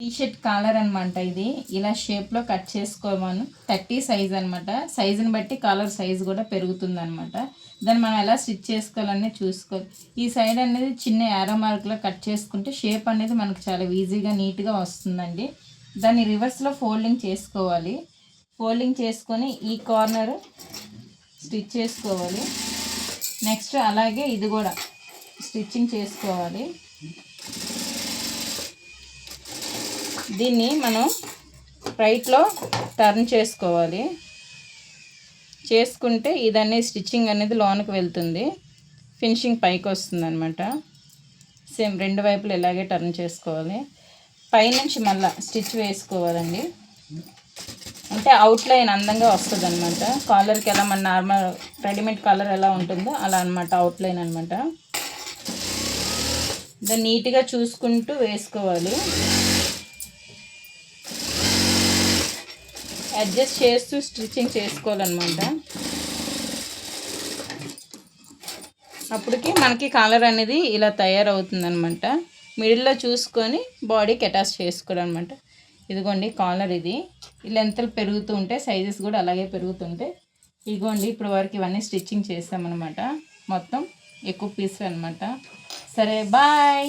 T shirt caller అనమాట ఇది. ఇలా షేప్లో కట్ చేసుకోమను. థర్టీ సైజ్ అనమాట సైజుని బట్టి కాలర్ సైజ్ కూడా పెరుగుతుంది అనమాట దాన్ని మనం ఎలా స్టిచ్ చేసుకోవాలని చూసుకోవాలి ఈ సైడ్ అనేది చిన్న యారో మార్క్లో కట్ చేసుకుంటే షేప్ అనేది మనకు చాలా ఈజీగా నీట్గా వస్తుందండి. దాన్ని రివర్స్లో ఫోల్డింగ్ చేసుకోవాలి. ఫోల్డింగ్ చేసుకొని ఈ కార్నర్ స్టిచ్ చేసుకోవాలి. నెక్స్ట్ అలాగే ఇది కూడా స్టిచ్చింగ్ చేసుకోవాలి. దీన్ని మనం రైట్లో టర్న్ చేసుకోవాలి. చేసుకుంటే ఇదన్నీ స్టిచ్చింగ్ అనేది లోనికి వెళ్తుంది. ఫినిషింగ్ పైకి వస్తుంది అనమాట సేమ్ రెండు వైపులు ఇలాగే టర్న్ చేసుకోవాలి. పైనుంచి మళ్ళీ స్టిచ్ వేసుకోవాలండి. అంటే అవుట్లైన్ అందంగా వస్తుంది అనమాట కాలర్కి ఎలా మన నార్మల్ రెడీమేడ్ కలర్ ఎలా ఉంటుందో అలా అనమాట అవుట్లైన్ అనమాట దాన్ని నీట్గా చూసుకుంటూ వేసుకోవాలి. అడ్జస్ట్ చేస్తూ స్టిచ్చింగ్ చేసుకోవాలన్నమాట. అప్పటికి మనకి కాలర్ అనేది ఇలా తయారవుతుందనమాట మిడిల్లో చూసుకొని బాడీకి అటాచ్ చేసుకోవడం అనమాట ఇదిగోండి కాలర్ ఇది. ఈ లెంత్లు పెరుగుతూ ఉంటే సైజెస్ కూడా అలాగే పెరుగుతుంటే ఇదిగోండి ఇప్పుడు వరకు ఇవన్నీ స్టిచ్చింగ్ చేసామన్నమాట మొత్తం ఎక్కువ పీసులు అనమాట సరే బాయ్.